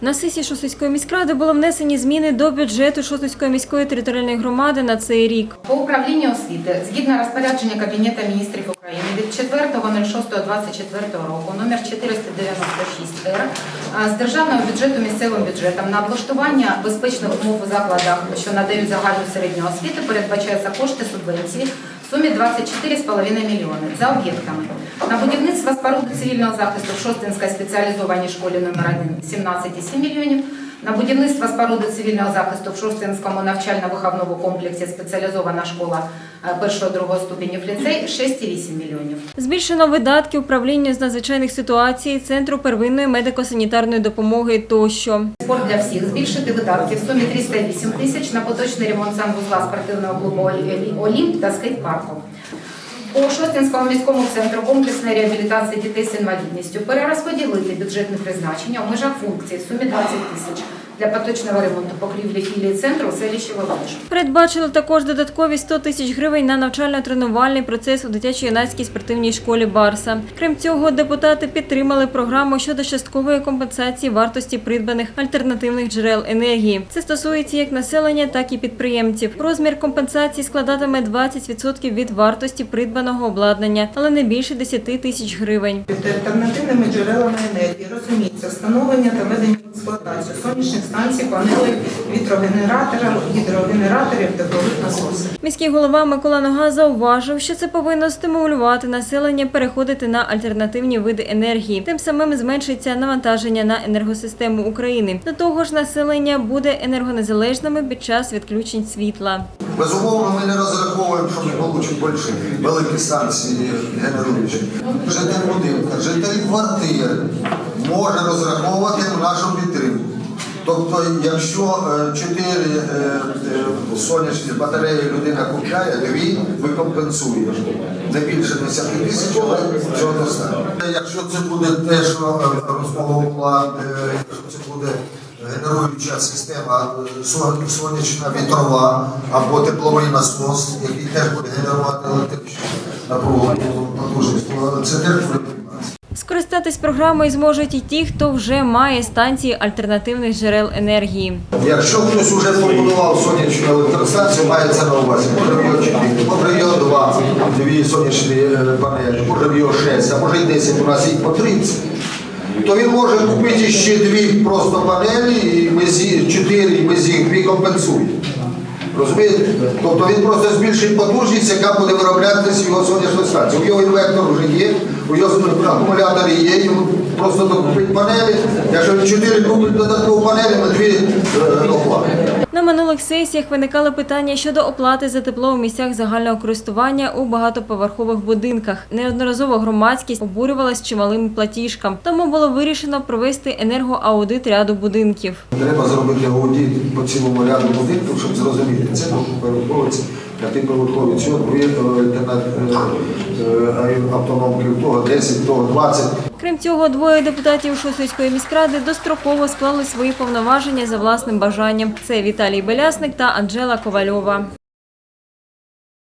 На сесії Шосткої міськради було внесені зміни до бюджету Шосткої міської територіальної громади на цей рік. По управлінню освіти, згідно розпорядження Кабінету міністрів України від 4.06.24 року номер 496 р з державного бюджету місцевим бюджетом на облаштування безпечних умов у закладах, що надають загальну середню освіту, передбачаються кошти субвенції в сумі 24,5 мільйони за об'єктами. На будівництво споруди цивільного захисту в Шостинській спеціалізованій школі номер 1 17,7 мільйонів. На будівництво споруди цивільного захисту в Шостинському навчально-виховному комплексі спеціалізована школа е, першого-другого ступенів ліцей 6,8 мільйонів. Збільшено видатки управління з надзвичайних ситуацій, центру первинної медико-санітарної допомоги тощо. Спорт для всіх збільшити видатки в сумі 308 тисяч на поточний ремонт санвузла спортивного клубу «Олімп» та скейт-парку. По Шостинському міському центру комплексної реабілітації дітей з інвалідністю перерозподілити бюджетне призначення у межах функції в сумі 20 тисяч для поточного ремонту покрівлі філії центру у селищі Володиш. Передбачили також додаткові 100 тисяч гривень на навчально-тренувальний процес у дитячо-юнацькій спортивній школі Барса. Крім цього, депутати підтримали програму щодо часткової компенсації вартості придбаних альтернативних джерел енергії. Це стосується як населення, так і підприємців. Розмір компенсації складатиме 20% від вартості придбаного обладнання, але не більше 10 тисяч гривень. Під альтернативними джерелами енергії розуміється встановлення та ведення експлуатацію сонячних станцій, панелей, вітрогенераторів, гідрогенераторів, теплових насосів. Міський голова Микола Нога зауважив, що це повинно стимулювати населення переходити на альтернативні види енергії. Тим самим зменшиться навантаження на енергосистему України. До того ж, населення буде енергонезалежними під час відключень світла. Безумовно, ми не розраховуємо, що ми получимо більше великі станції генеруючі. Житель будинка, житель квартир може розраховувати на нашу підтримку. Тобто, якщо е, чотири е, е, сонячні батареї людина купляє, дві ми компенсуємо. Не більше 10 тисяч, але цього достатньо. Якщо це буде те, що е, розмова е, якщо це буде генеруюча система е, сонячна вітрова або тепловий насос, який теж буде генерувати електричну напругу потужність, це теж буде. Скористатись програмою зможуть і ті, хто вже має станції альтернативних джерел енергії. Якщо хтось вже побудував сонячну електростанцію, мається на увазі, може його 4, може його 2, дві сонячні е, панелі, може його 6, а може і 10, у нас їх по 30. То він може купити ще дві просто панелі, і ми 4, і ми з їх дві компенсуємо. Розумієте? Тобто він просто збільшить потужність, яка буде вироблятися його сонячної станції. У його інвертор вже є, у його акумулятори є, йому просто докупить панелі. Якщо чотири 4 купить додаткову панелі, ми дві е, оплатимо. На минулих сесіях виникали питання щодо оплати за тепло у місцях загального користування у багатоповерхових будинках. Неодноразово громадськість обурювалась чималим платіжкам, тому було вирішено провести енергоаудит ряду будинків. Треба зробити аудит по цілому ряду будинків, щоб зрозуміти, це поверховиці, п'ятиповерхові, цього дві автономки, того 10, того 20. Крім цього, двоє депутатів Шосицької міськради достроково склали свої повноваження за власним бажанням. Це Віталій Белясник та Анжела Ковальова.